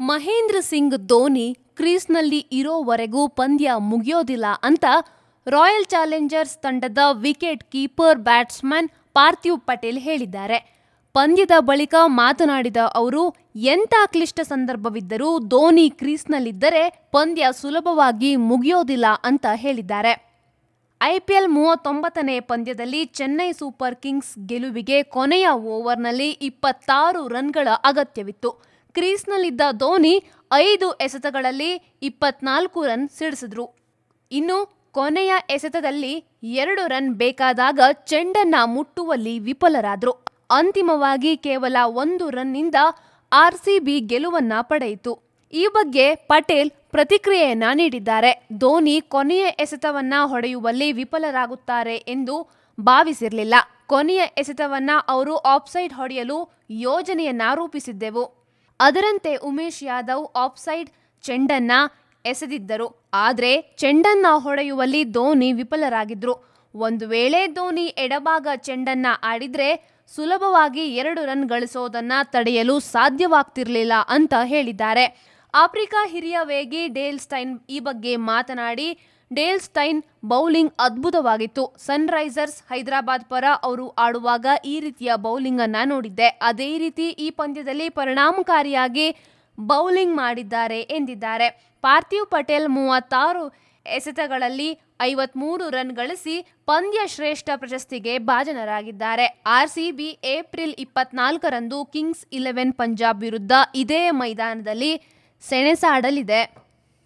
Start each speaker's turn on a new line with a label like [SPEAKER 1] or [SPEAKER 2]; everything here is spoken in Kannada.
[SPEAKER 1] ಮಹೇಂದ್ರ ಸಿಂಗ್ ಧೋನಿ ಕ್ರೀಸ್ನಲ್ಲಿ ಇರೋವರೆಗೂ ಪಂದ್ಯ ಮುಗಿಯೋದಿಲ್ಲ ಅಂತ ರಾಯಲ್ ಚಾಲೆಂಜರ್ಸ್ ತಂಡದ wicket keeper batsman Parthiv Patel ಹೇಳಿದ್ದಾರೆ. ಪಂದ್ಯದ ಬಳಿಕ ಮಾತನಾಡಿದ ಅವರು, ಎಂಥ ಕ್ಲಿಷ್ಟ ಸಂದರ್ಭವಿದ್ದರೂ ಧೋನಿ ಕ್ರೀಸ್ನಲ್ಲಿದ್ದರೆ ಪಂದ್ಯ ಸುಲಭವಾಗಿ ಮುಗಿಯೋದಿಲ್ಲ ಅಂತ ಹೇಳಿದ್ದಾರೆ. ಐಪಿಎಲ್ ಮೂವತ್ತೊಂಬತ್ತನೇ ಪಂದ್ಯದಲ್ಲಿ ಚೆನ್ನೈ ಸೂಪರ್ ಕಿಂಗ್ಸ್ ಗೆಲುವಿಗೆ ಕೊನೆಯ ಓವರ್ನಲ್ಲಿ ಇಪ್ಪತ್ತಾರು ರನ್ಗಳ ಅಗತ್ಯವಿತ್ತು. ಕ್ರೀಸ್ನಲ್ಲಿದ್ದ ಧೋನಿ ಐದು ಎಸೆತಗಳಲ್ಲಿ ಇಪ್ಪತ್ನಾಲ್ಕು ರನ್ ಸಿಡಿಸಿದ್ರು. ಇನ್ನು ಕೊನೆಯ ಎಸೆತದಲ್ಲಿ ಎರಡು ರನ್ ಬೇಕಾದಾಗ ಚೆಂಡನ್ನ ಮುಟ್ಟುವಲ್ಲಿ ವಿಫಲರಾದ್ರು. ಅಂತಿಮವಾಗಿ ಕೇವಲ ಒಂದು ರನ್ನಿಂದ ಆರ್ಸಿಬಿ ಗೆಲುವನ್ನ ಪಡೆಯಿತು. ಈ ಬಗ್ಗೆ ಪಟೇಲ್ ಪ್ರತಿಕ್ರಿಯೆಯನ್ನ ನೀಡಿದ್ದಾರೆ. ಧೋನಿ ಕೊನೆಯ ಎಸೆತವನ್ನ ಹೊಡೆಯುವಲ್ಲಿ ವಿಫಲರಾಗುತ್ತಾರೆ ಎಂದು ಭಾವಿಸಿರಲಿಲ್ಲ. ಕೊನೆಯ ಎಸೆತವನ್ನ ಅವರು ಆಫ್ಸೈಡ್ ಹೊಡೆಯಲು ಯೋಜನೆಯನ್ನ ರೂಪಿಸಿದ್ದೆವು. ಅದರಂತೆ ಉಮೇಶ್ ಯಾದವ್ ಆಫ್ಸೈಡ್ ಚೆಂಡನ್ನ ಎಸೆದಿದ್ದರು. ಆದರೆ ಚೆಂಡನ್ನ ಹೊಡೆಯುವಲ್ಲಿ ಧೋನಿ ವಿಫಲರಾಗಿದ್ರು. ಒಂದು ವೇಳೆ ಧೋನಿ ಎಡಭಾಗ ಚೆಂಡನ್ನ ಆಡಿದ್ರೆ ಸುಲಭವಾಗಿ ಎರಡು ರನ್ ಗಳಿಸೋದನ್ನ ತಡೆಯಲು ಸಾಧ್ಯವಾಗ್ತಿರ್ಲಿಲ್ಲ ಅಂತ ಹೇಳಿದ್ದಾರೆ. ಆಫ್ರಿಕಾ ಹಿರಿಯ ವೇಗಿ ಡೇಲ್ ಸ್ಟೈನ್ ಈ ಬಗ್ಗೆ ಮಾತನಾಡಿ ಡೇಲ್ ಸ್ಟೈನ್ ಬೌಲಿಂಗ್ ಅದ್ಭುತವಾಗಿತ್ತು. ಸನ್ರೈಸರ್ಸ್ ಹೈದರಾಬಾದ್ ಪರ ಅವರು ಆಡುವಾಗ ಈ ರೀತಿಯ ಬೌಲಿಂಗ್ ಅನ್ನ ನೋಡಿದ್ದೆ. ಅದೇ ರೀತಿ ಈ ಪಂದ್ಯದಲ್ಲಿ ಪರಿಣಾಮಕಾರಿಯಾಗಿ ಬೌಲಿಂಗ್ ಮಾಡಿದ್ದಾರೆ ಎಂದಿದ್ದಾರೆ. ಪಾರ್ಥಿವ್ ಪಟೇಲ್ ಮೂವತ್ತಾರು ಎಸೆತಗಳಲ್ಲಿ ಐವತ್ಮೂರು ರನ್ ಗಳಿಸಿ ಪಂದ್ಯ ಶ್ರೇಷ್ಠ ಪ್ರಶಸ್ತಿಗೆ ಭಾಜನರಾಗಿದ್ದಾರೆ. ಆರ್ಸಿಬಿ ಏಪ್ರಿಲ್ ಇಪ್ಪತ್ನಾಲ್ಕರಂದು ಕಿಂಗ್ಸ್ ಇಲೆವೆನ್ ಪಂಜಾಬ್ ವಿರುದ್ಧ ಇದೇ ಮೈದಾನದಲ್ಲಿ ಸೆಣಸಾಡಲಿದೆ.